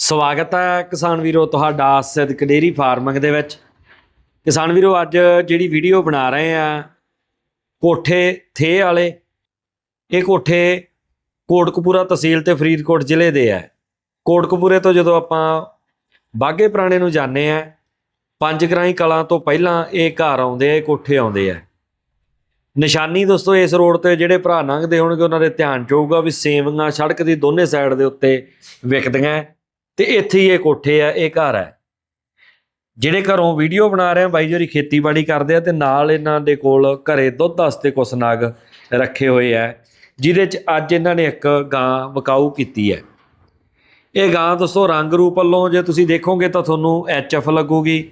ਸਵਾਗਤ ਹੈ ਕਿਸਾਨ ਵੀਰੋ ਤੁਹਾਡਾ ਸਿੱਧਕ ਡੇਰੀ ਫਾਰਮਿੰਗ ਦੇ ਵਿੱਚ। ਕਿਸਾਨ ਵੀਰੋ, ਅੱਜ ਜਿਹੜੀ ਵੀਡੀਓ ਬਣਾ ਰਹੇ ਆ ਕੋਠੇ ਥੇ ਵਾਲੇ। ਇਹ ਕੋਠੇ ਕੋਟਕਪੂਰਾ ਤਹਿਸੀਲ ਤੇ ਫਰੀਦਕੋਟ ਜ਼ਿਲ੍ਹੇ ਦੇ ਆ ਕੋਟਕਪੂਰੇ ਤੋਂ ਜਦੋਂ ਆਪਾਂ ਬਾਗੇ ਪੁਰਾਣੇ ਨੂੰ ਜਾਂਦੇ ਆ ਪੰਜ ਗਰਾਈ ਕਲਾਂ ਤੋਂ ਪਹਿਲਾਂ ਇਹ ਘਰ ਆਉਂਦੇ ਆ, ਇਹ ਕੋਠੇ ਆਉਂਦੇ ਆ। ਨਿਸ਼ਾਨੀ ਦੋਸਤੋ, ਇਸ ਰੋਡ ਤੇ ਜਿਹੜੇ ਭਰਾ ਲੰਘਦੇ ਹੋਣਗੇ, ਉਹਨਾਂ ਦੇ ਧਿਆਨ ਚ ਹੋਊਗਾ ਵੀ ਸੇਵੀਆਂ ਸੜਕ ਦੀ ਦੋਨੇ ਸਾਈਡ ਦੇ ਉੱਤੇ ਵਿਕਦੀਆਂ। ਤੇ ਇੱਥੇ ਹੀ ਇਹ ਕੋਠੇ ਆ, ਇਹ ਘਰ ਹੈ ਜਿਹੜੇ ਘਰੋਂ ਵੀਡੀਓ ਬਣਾ ਰਹੇ ਆ, ਬਾਈ ਜੋਰੀ ਖੇਤੀਬਾੜੀ ਕਰਦੇ ਆ ਤੇ ਨਾਲ ਇਹਨਾਂ ਦੇ ਕੋਲ ਘਰੇ ਦੁੱਧ ਵਾਸਤੇ ਕੁਛ ਨਾਗ ਰੱਖੇ ਹੋਏ ਆ, ਜਿਹਦੇ ਚ ਅੱਜ ਇਹਨਾਂ ਨੇ ਇੱਕ ਗਾਂ ਵਕਾਊ ਕੀਤੀ ਹੈ ਇਹ ਗਾਂ ਦੱਸੋ ਰੰਗ ਰੂਪ ਵੱਲੋਂ, ਜੇ ਤੁਸੀਂ ਦੇਖੋਗੇ ਤਾਂ ਤੁਹਾਨੂੰ ਐਫ ਲੱਗੂਗੀ,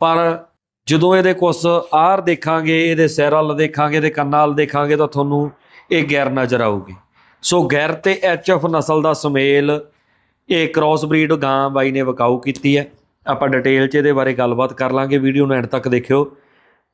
ਪਰ ਜਦੋਂ ਇਹਦੇ ਕੁਛ ਆਰ ਦੇਖਾਂਗੇ, ਇਹਦੇ ਸਿਰ ਵੱਲ ਦੇਖਾਂਗੇ ਇਹਦੇ ਕੰਨਾਂ ਵੱਲ ਦੇਖਾਂਗੇ ਤਾਂ ਤੁਹਾਨੂੰ ਇਹ ਗੈਰ ਨਜ਼ਰ ਆਊਗੀ। ਸੋ ਗੈਰ ਤੇ ਐਫ ਨਸਲ ਦਾ ਸੁਮੇਲ ਇਹ ਕ੍ਰਾਸ ਬਰੀਡ ਗਾਂ ਬਾਈ ਨੇ ਵਕਾਊ ਕੀਤੀ ਹੈ। ਆਪਾਂ ਡਿਟੇਲ 'ਚ ਇਹਦੇ ਬਾਰੇ ਗੱਲਬਾਤ ਕਰ ਲਾਂਗੇ ਵੀਡੀਓ ਨੂੰ ਐਂਡ ਤੱਕ ਦੇਖਿਓ।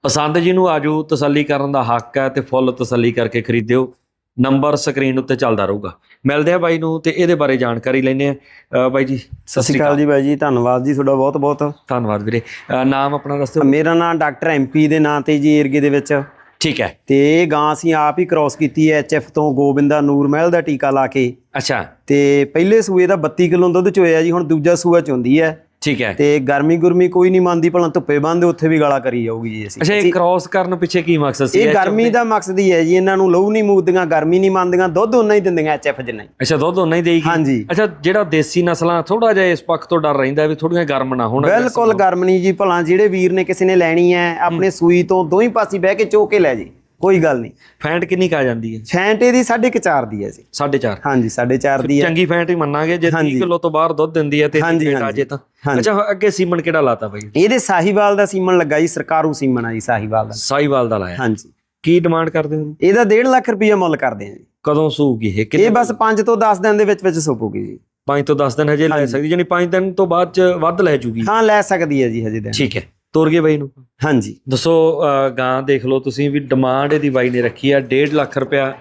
ਪਸੰਦ ਜੀ ਨੂੰ ਆਜੋ ਤਸੱਲੀ ਕਰਨ ਦਾ ਹੱਕ ਹੈ ਤੇ ਫੁੱਲ ਤਸੱਲੀ ਕਰਕੇ ਖਰੀਦਿਓ। ਨੰਬਰ ਸਕਰੀਨ ਉੱਤੇ ਚੱਲਦਾ ਰਹੂਗਾ। ਮਿਲਦੇ ਆ ਬਾਈ ਨੂੰ ਤੇ ਇਹਦੇ ਬਾਰੇ ਜਾਣਕਾਰੀ ਲੈਣੇ ਆ ਬਾਈ ਜੀ ਸਤਿ ਸ਼੍ਰੀ ਅਕਾਲ ਜੀ ਬਾਈ ਜੀ ਧੰਨਵਾਦ ਜੀ ਤੁਹਾਡਾ ਬਹੁਤ ਬਹੁਤ ਧੰਨਵਾਦ ਵੀਰੇ। ਨਾਮ ਆਪਣਾ ਦੱਸੋ ਮੇਰਾ ਨਾਮ ਡਾਕਟਰ ਐਮਪੀ ਦੇ ਨਾਂ ਤੇ ਜੀ ਏਰੀਏ ਦੇ ਵਿੱਚ। ਠੀਕ ਹੈ। ਤੇ ਇਹ ਗਾਂ ਅਸੀਂ ਆਪ ਹੀ ਕ੍ਰਾਸ ਕੀਤੀ ਹੈ ਐਚਐਫ ਤੋਂ ਗੋਬਿੰਦਾ ਨੂਰ ਮਹਿਲ ਦਾ ਟੀਕਾ ਲਾ ਕੇ। ਅੱਛਾ। ਤੇ ਪਹਿਲੇ ਸੂਏ ਦਾ 32 ਕਿਲੋ ਦੁੱਧ ਚੋਇਆ ਜੀ ਹੁਣ ਦੂਜਾ ਸੂਆ ਚੁੰਦੀ ਹੈ। ਠੀਕ ਹੈ। ਤੇ ਗਰਮੀ ਗੁਰਮੀ ਕੋਈ ਨਹੀਂ ਮੰਨਦੀ ਭਲਾ ਧੁੱਪੇ ਬੰਦੇ ਉੱਥੇ ਵੀ ਗਾਲਾਂ ਕਰੀ ਜਾਊਗੀ ਜੀ ਅਸੀਂ। ਅੱਛਾ ਇਹ ਕ੍ਰਾਸ ਕਰਨ ਪਿੱਛੇ ਕੀ ਮਕਸਦ ਸੀ ਇਹ ਗਰਮੀ ਦਾ ਮਕਸਦ ਹੀ ਹੈ ਜੀ ਇਹਨਾਂ ਨੂੰ ਲਹੂ ਨਹੀਂ ਮੂਦਦੀਆਂ ਗਰਮੀ ਨਹੀਂ ਮੰਨਦੀਆਂ ਦੁੱਧ ਉਨਾ ਹੀ ਦਿੰਦੀਆਂ ਐਚਐਫ ਜਿੰਨਾ ਹੀ। ਅੱਛਾ ਦੁੱਧ ਉਹਨਾਂ ਹੀ ਦੇਈਗੀ? ਹਾਂਜੀ। ਅੱਛਾ ਜਿਹੜਾ ਦੇਸੀ ਨਸਲਾਂ ਥੋੜਾ ਜਿਹਾ ਇਸ ਪੱਖ ਤੋਂ ਡਰ ਰਹਿੰਦਾ ਵੀ ਥੋੜੀਆਂ ਗਰਮ ਨਾ ਹੋਣ ਬਿਲਕੁਲ ਗਰਮ ਨਹੀਂ ਜੀ ਭਲਾ ਜਿਹੜੇ ਵੀਰ ਨੇ ਕਿਸੇ ਨੇ ਲੈਣੀ ਹੈ ਆਪਣੇ ਸੂਈ ਤੋਂ ਦੋਹੀਂ ਪਾਸੇ ਬਹਿ ਕੇ ਚੋ ਕੇ ਲੈ ਜੀ। ਕੋਈ ਗੱਲ ਨਹੀਂ। ਫੈਂਟ ਕਿੰਨੀ ਕਾ ਜਾਂਦੀ ਹੈ? ਫੈਂਟੇ ਦੀ 4.5 ਦੀ ਹੈ ਜੀ। 4.5 ਹਾਂਜੀ 4.5 ਦੀ ਹੈ। ਚੰਗੀ ਫੈਂਟ ਹੀ ਮੰਨਾਂਗੇ ਜੇ 30 ਕਿਲੋ ਤੋਂ ਬਾਹਰ ਦੁੱਧ ਦਿੰਦੀ ਹੈ ਤੇ ਫੈਂਟ ਆ। ਜੇ ਤਾਂ। ਅੱਛਾ ਅੱਗੇ ਸੀਮਨ ਕਿਹੜਾ ਲਾਤਾ ਬਾਈ? ਇਹਦੇ ਸਾਹੀਵਾਲ ਦਾ ਸੀਮਨ ਲੱਗਾ ਜੀ ਸਰਕਾਰੂ ਸੀਮਨ ਆ ਜੀ ਸਾਹੀਵਾਲ ਦਾ। ਸਾਈਵਾਲ ਦਾ ਲਾਇਆ। ਹਾਂਜੀ। ਕੀ ਡਿਮਾਂਡ ਕਰਦੇ ਹੋ? ਇਹਦਾ 1.5 ਲੱਖ ਰੁਪਈਆ ਮੁੱਲ ਕਰਦੇ ਆ ਜੀ। ਕਦੋਂ ਸੂਗੀ ਇਹ? ਇਹ ਬਸ 5 ਤੋਂ 10 ਦਿਨ ਦੇ ਵਿੱਚ ਵਿੱਚ ਸੁੱਕੂਗੀ ਜੀ। 5 ਤੋਂ 10 ਦਿਨ ਹਜੇ ਲੈ ਸਕਦੀ ਯਾਨੀ 5 ਦਿਨ ਤੋਂ ਬਾਅਦ ਚ ਵੱਧ ਲੈ ਜੂਗੀ। ਹਾਂ ਲੈ ਸਕਦੀ ਹੈ ਜੀ ਹਜੇ ਦਿਨ। ਠੀਕ ਹੈ। ਤੋਰ ਗਏ ਬਾਈ ਨੂੰ? ਹਾਂਜੀ। ਦੱਸੋ ਅਹ, ਗਾਂ ਦੇਖ ਲਓ ਤੁਸੀਂ ਵੀ ਡਿਮਾਂਡ ਇਹਦੀ ਬਾਈ ਨੇ ਰੱਖੀ ਆ 1.5 ਲੱਖ ਰੁਪਇਆ।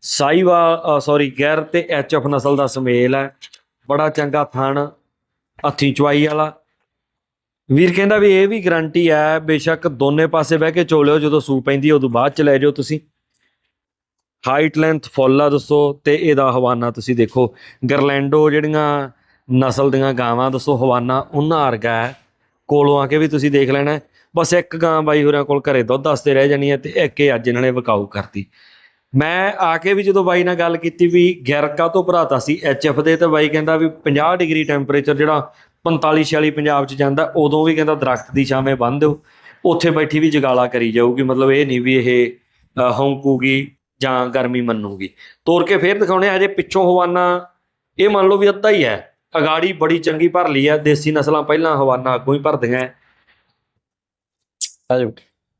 ਸਾਈਵਾਲ ਸੌਰੀ ਗੈਰ ਤੇ ਐਚਐਫ ਨਸਲ ਦਾ ਸਮੇਲ ਹੈ। ਬੜਾ ਚੰਗਾ ਥਣ ਹੱਥੀ ਚਵਾਈ ਵਾਲਾ। ਵੀਰ ਕਹਿੰਦਾ ਵੀ ਇਹ ਵੀ ਗਰੰਟੀ ਹੈ ਬੇਸ਼ੱਕ ਦੋਨੇ ਪਾਸੇ ਬਹਿ ਕੇ ਚੋਲਿਓ ਜਦੋਂ ਸੂ ਪੈਂਦੀ ਹੈ ਉਦੋਂ ਬਾਅਦ ਚ ਲੈ ਜਾਓ ਤੁਸੀਂ। ਹਾਈਟ ਲੈਂਥ ਫੁੱਲ ਆ ਦੱਸੋ ਤੇ ਇਹਦਾ ਹਵਾਨਾ ਤੁਸੀਂ ਦੇਖੋ। ਗਰਲੈਂਡੋ ਜਿਹੜੀਆਂ ਨਸਲ ਦੀਆਂ ਗਾਵਾਂ ਦੱਸੋ ਹਵਾਨਾ ਉਹਨਾਂ ਵਰਗਾ ਹੈ। ਕੋਲੋਂ ਆ ਕੇ ਵੀ ਤੁਸੀਂ ਦੇਖ ਲੈਣਾ। ਬਸ ਇੱਕ ਗਾਂ ਬਾਈ ਹੋਰਾਂ ਕੋਲ ਘਰੇ ਦੁੱਧ ਵਾਸਤੇ ਰਹਿ ਜਾਣੀ ਹੈ ਤੇ ਇੱਕ ਹੀ ਅੱਜ ਇਹਨਾਂ ਨੇ ਵਿਕਾਊ ਕਰਤੀ। ਮੈਂ ਆ ਕੇ ਵੀ ਜਦੋਂ ਬਾਈ ਨਾਲ ਗੱਲ ਕੀਤੀ ਵੀ ਗਿਰਕਾ ਤੋਂ ਭਰਾਤਾ ਸੀ ਐਚਐਫ ਦੇ ਤੇ ਬਾਈ ਕਹਿੰਦਾ ਵੀ 50 ਡਿਗਰੀ ਟੈਂਪਰੇਚਰ ਜਿਹੜਾ 45 46 ਪੰਜਾਬ ਚ ਜਾਂਦਾ ਉਦੋਂ ਵੀ ਕਹਿੰਦਾ ਦਰਖਤ ਦੀ ਛਾਵੇਂ ਬੰਨ ਦਿਓ। ਉੱਥੇ ਬੈਠੀ ਵੀ ਜਗਾਲਾ ਕਰੀ ਜਾਊਗੀ ਮਤਲਬ ਇਹ ਨਹੀਂ ਵੀ ਇਹ ਅ, ਹੌਂਕੂਗੀ ਜਾਂ ਗਰਮੀ ਮੰਨੂਗੀ। ਤੋੜ ਕੇ ਫੇਰ ਦਿਖਾਉਣੇ ਆ, ਹਜੇ ਪਿੱਛੋਂ ਹਵਾਨਾ ਇਹ ਮੰਨ ਲਓ ਵੀ ਅੱਧਾ ਹੀ ਹੈ। ਅਗਾੜੀ ਬੜੀ ਚੰਗੀ ਭਰ ਲਈ ਆ ਦੇਸੀ ਨਸਲਾਂ ਪਹਿਲਾਂ ਹਵਾਨਾ ਅੱਗੋਂ ਹੀ ਭਰਦੀਆਂ। ਆਜੋ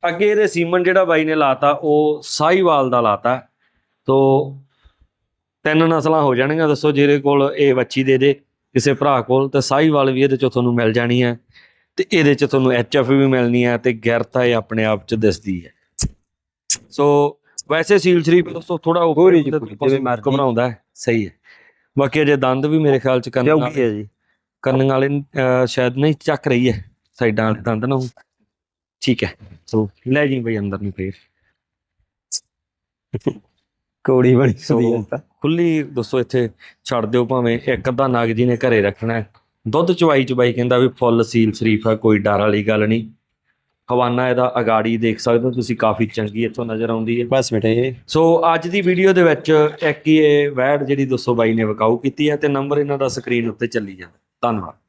ਅੱਗੇ ਇਹਦੇ ਸੀਮਨ ਜਿਹੜਾ ਬਾਈ ਨੇ ਲਾਤਾ ਉਹ ਸਾਈਵਾਲ ਦਾ ਲਾਤਾ ਤੋ ਤਿੰਨ ਨਸਲਾਂ ਹੋ ਜਾਣਗੀਆਂ ਦੱਸੋ ਜਿਹਦੇ ਕੋਲ ਇਹ ਬੱਚੀ ਦੇ ਦੇ ਕਿਸੇ ਭਰਾ ਕੋਲ ਤੇ ਸਾਈਵਾਲ ਵੀ ਇਹਦੇ ਚੋਂ ਤੁਹਾਨੂੰ ਮਿਲ ਜਾਣੀ ਹੈ ਤੇ ਇਹਦੇ ਚ ਤੁਹਾਨੂੰ ਐਚਐਫ ਵੀ ਮਿਲਣੀ ਹੈ ਤੇ ਗਿਰਤਾ ਇਹ ਆਪਣੇ ਆਪ ਚ ਦਿਸਦੀ ਹੈ ਸੋ ਵੈਸੇ ਸੀਲ ਸ਼ਰੀਫ ਦੋਸਤੋ ਥੋੜਾ ਮਰਜ਼ੀ। ਘਬਰਾਉਂਦਾ ਸਹੀ ਹੈ ਬਾਕੀ ਅਜੇ ਦੰਦ ਵੀ ਮੇਰੇ ਖਿਆਲ ਚ ਕਰਨ ਜਾਊਗੀ ਹੈ ਜੀ। ਕਰਨ ਵਾਲੇ ਸ਼ਾਇਦ ਨਹੀਂ ਚੱਕ ਰਹੀ ਹੈ। ਸਾਈਡਾਂ ਵਾਲੇ ਦੰਦ ਨਾ। ਠੀਕ ਹੈ। ਸੋ ਲੈ ਜੀ ਬਈ ਅੰਦਰ ਨੂੰ ਫੇਰ। ਕੋੜੀ ਬਣੀ ਸੋ ਹੁੰਦੀ ਹੈ ਤਾਂ। ਖੁੱਲੀ ਦੱਸੋ ਇੱਥੇ ਛੱਡ ਦਿਓ ਭਾਵੇਂ। ਇੱਕ ਅੱਧਾ ਨਾਗ ਜੀ ਨੇ ਘਰੇ ਰੱਖਣਾ। ਦੁੱਧ ਚਵਾਈ ਚਵਾਈ ਕਹਿੰਦਾ ਵੀ ਫੁੱਲ ਸੀਲ ਸ਼ਰੀਫ ਹੈ ਕੋਈ ਡਰ ਵਾਲੀ ਗੱਲ ਨਹੀਂ। ਹਵਾਨਾ ਇਹਦਾ ਅਗਾੜੀ ਦੇਖ ਸਕਦੇ ਹੋ ਤੁਸੀਂ ਕਾਫੀ ਚੰਗੀ ਇੱਥੋਂ ਨਜ਼ਰ ਆਉਂਦੀ ਹੈ। ਬਸ ਬੇਟੇ ਇਹ। ਸੋ ਅੱਜ ਦੀ ਵੀਡੀਓ ਦੇ ਵਿੱਚ ਇੱਕ ਹੀ ਇਹ ਵੈਡ ਜਿਹੜੀ ਦੱਸੋ ਬਾਈ ਨੇ ਵਿਕਾਊ ਕੀਤੀ ਹੈ ਤੇ ਨੰਬਰ ਇਹਨਾਂ ਦਾ ਸਕਰੀਨ ਉੱਤੇ ਚੱਲੀ ਜਾਂਦਾ। ਧੰਨਵਾਦ।